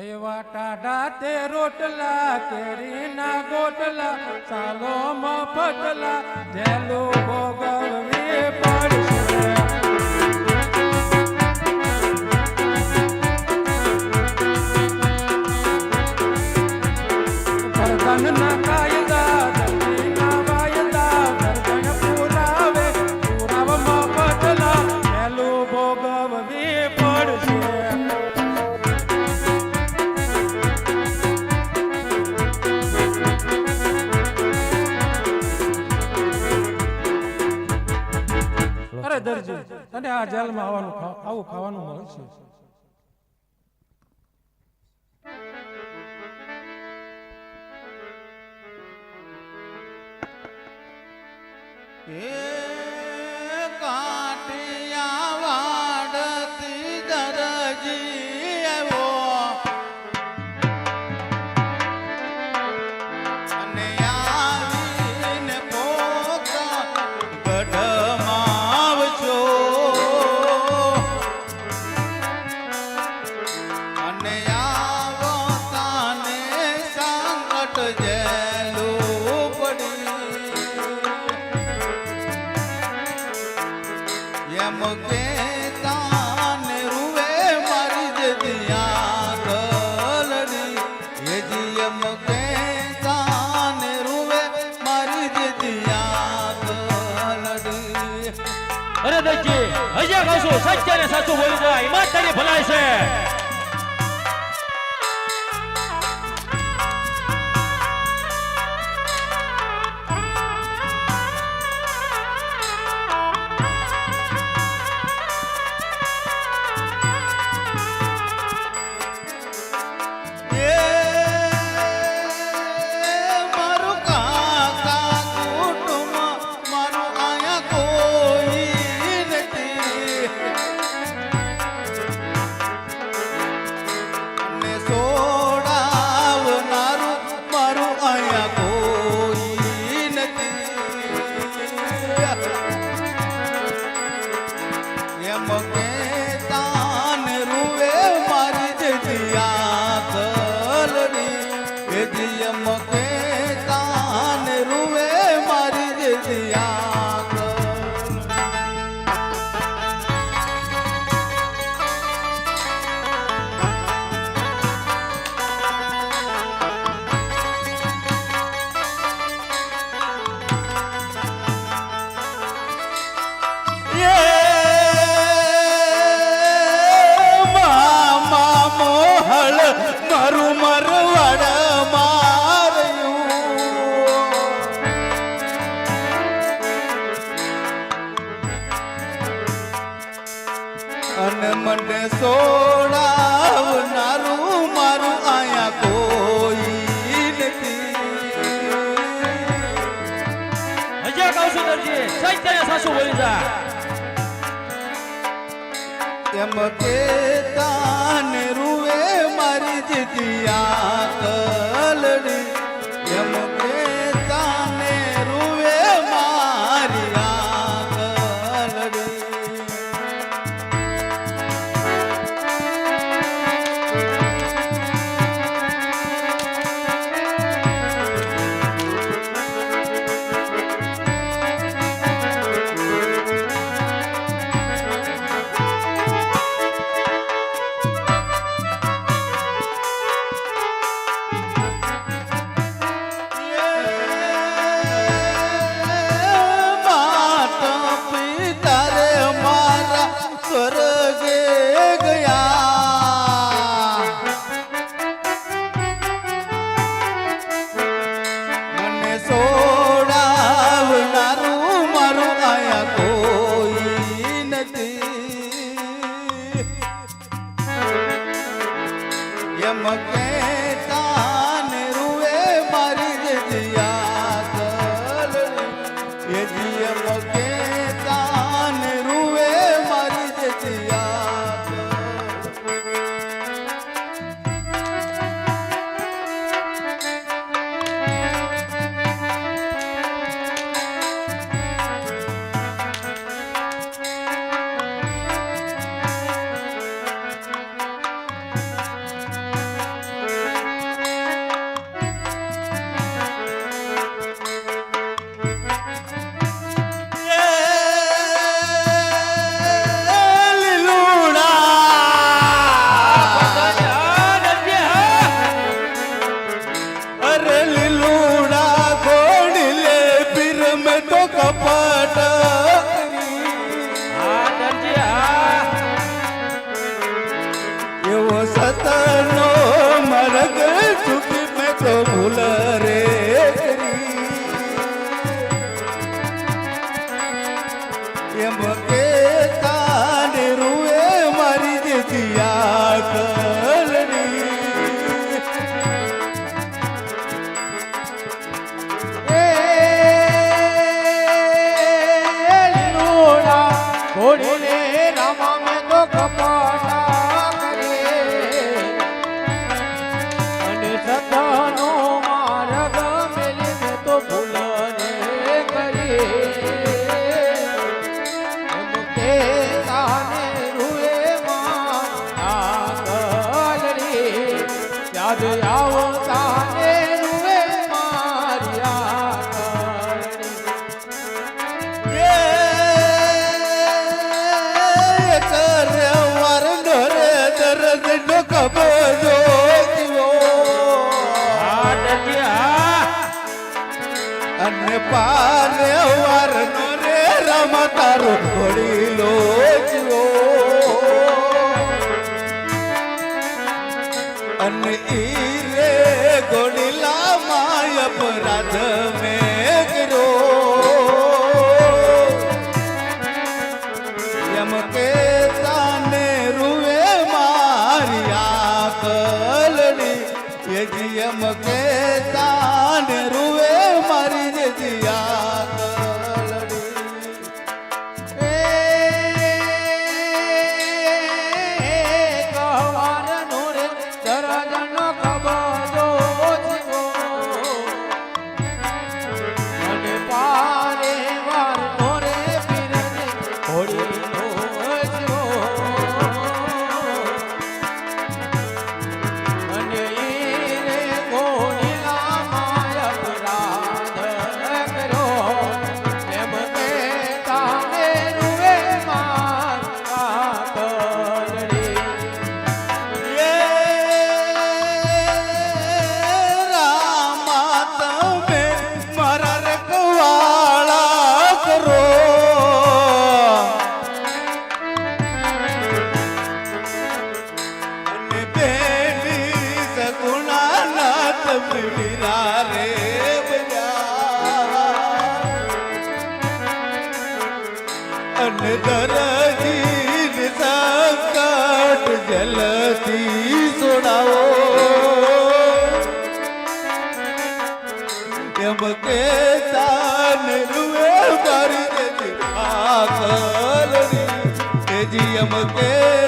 એવા ટાડા તે રોટલા કેરીના ગોટલા ચાલો મફતલા જેલું ભોગવવી પડશે. ગરદનના અરે દરજી. તને આ જેલમાં આવવાનું આવું ખાવાનું મળે છે. કાઠિયા અરે દરજી હજી કહું છું સત્ય ને સાચું બોલી જાય ઈમાનદારી ભલાય છે. અને મને સોડાવનારું મારું આયા કોઈ નથી. હજી કહું છું દરજી સત્ય બોલી જાય એમ કે તાન રૂવે મારી જીતિયા કલડી એમ કે એમ ಹುಲ પાને વારનો રે તારો વડીલો જીવો અને ઈ રે ગોડીલા માય અપરાધ મેં અને દરજી કાટ જલથી સોડાવો એમ કે તાન રૂએ કરી દેજી આ કરણી એજી એમ કે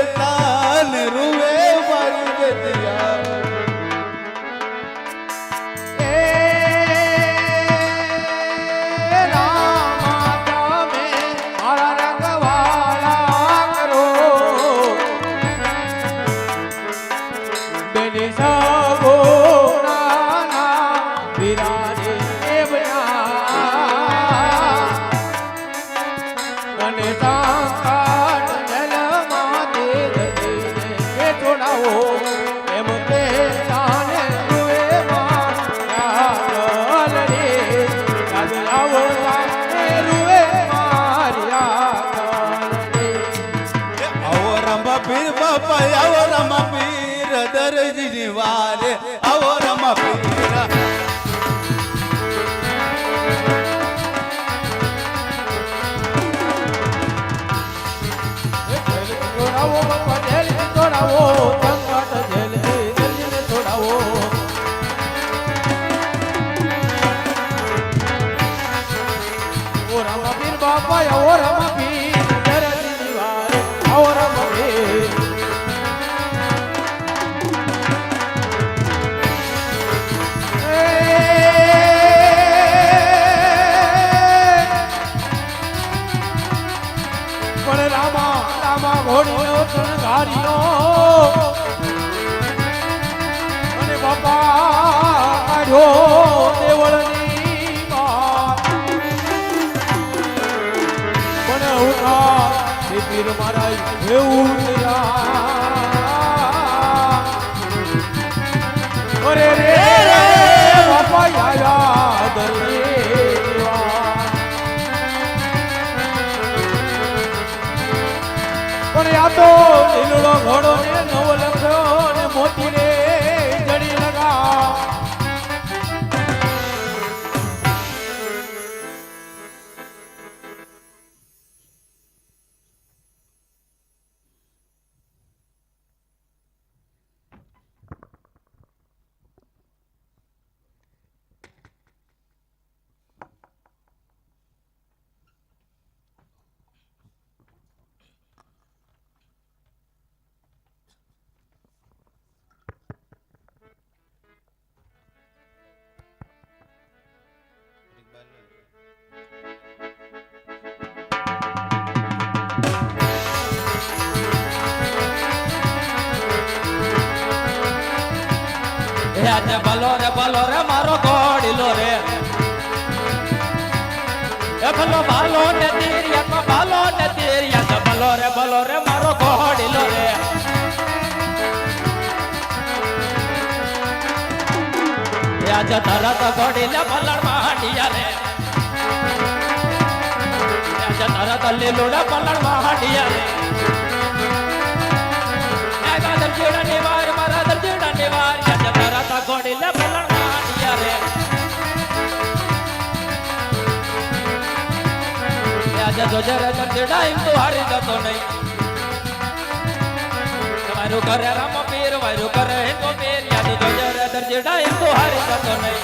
રામા ઘોડીનો શણગારીનો. અને બાપા કાઢ્યો દેવળની મને હું ના મારા એવું થયા. પણ આ તો ઘોડો ને નવલ આજે ભલો રે ભલો રે, મારો ઘોડીલો રે. એ ભલો, ભાલો ને તીરિયા, તો ભાલો ને તીરિયા તો ભલો રે ભલો રે, મારો ઘોડીલો રે. આજ તરત ઘોડીલે ભલણ માંડિયા રે આજે તરત લીલુડે ભલણ માંડિયા રે આજે જોજે રે એમ તો હારી જતો નહીં. વાયરું કરે રામ પીર, વાયરું કરે તો પીર, યાદ જોજે રે ચડચડા એમ તો હારી જતો નહીં.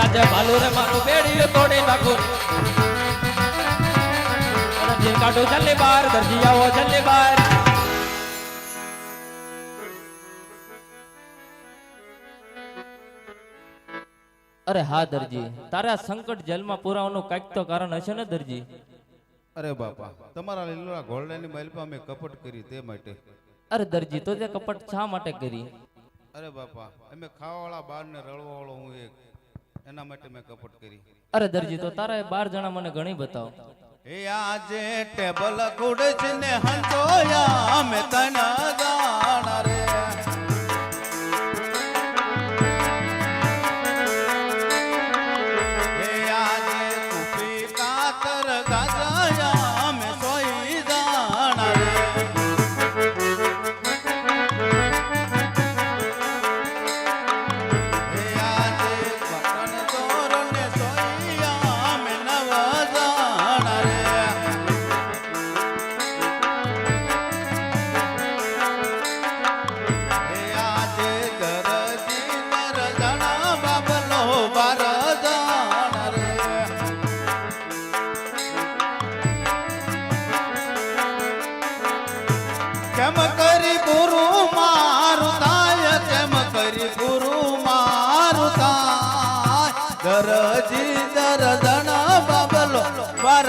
આજે ભાલુ રે મારું બેડી તોડી નાખું. કાઢું જલ્દી બાર દરજી આવો જલ્દી બાર. અરે હા દરજી. તારા સંકટ જેલમાં પુરાવાનું કાંઈક તો કારણ હશે ને દરજી? અરે બાપા તમારા લીલોડા ઘોડાની મહેલમાં મેં કપટ કરી તે માટે. અરે દરજી તો તે કપટ શા માટે કરી? અરે બાપા અમે ખાવાવાળા બાર ને રળવાવાળો હું એક. એના માટે મેં કપટ કરી. અરે દરજી તો તારા એ બાર જણા મને ઘણી બતાવો. એ આજે ટેબલ છે ને હંચોયા અમે તના દાણા રે. બાર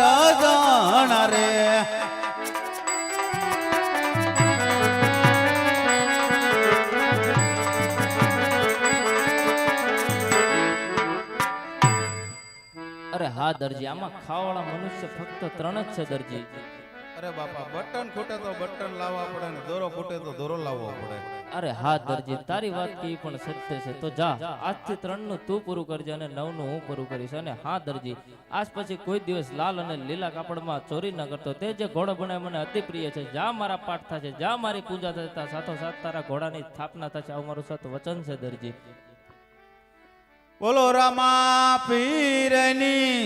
અરે હા દરજી આમાં ખાવાળા મનુષ્ય ફક્ત ત્રણ જ છે દરજી. અરે બાપા બટન ખૂટે તો બટન લાવવા પડે ને દોરો ખૂટે તો દોરો લાવવો પડે. અરે હા દરજી તારી વાત કે પણ સત્ય છે. તો જા આજથી ત્રણનું તું પૂરું કરજે અને નવનું હું પૂરું કરીશ. અને હા દરજી આજ પછી કોઈ દિવસ લાલ અને લીલા કાપડમાં ચોરી ન કરતો. તે જે ઘોડો બનાવે મને અતિ પ્રિય છે. જા મારા પાઠ થશે જા મારી પૂજા થતા સાથો સાથ તારા ઘોડાની સ્થાપના થશે. આવું મારું સત વચન છે દરજી. બોલો રામા પીરની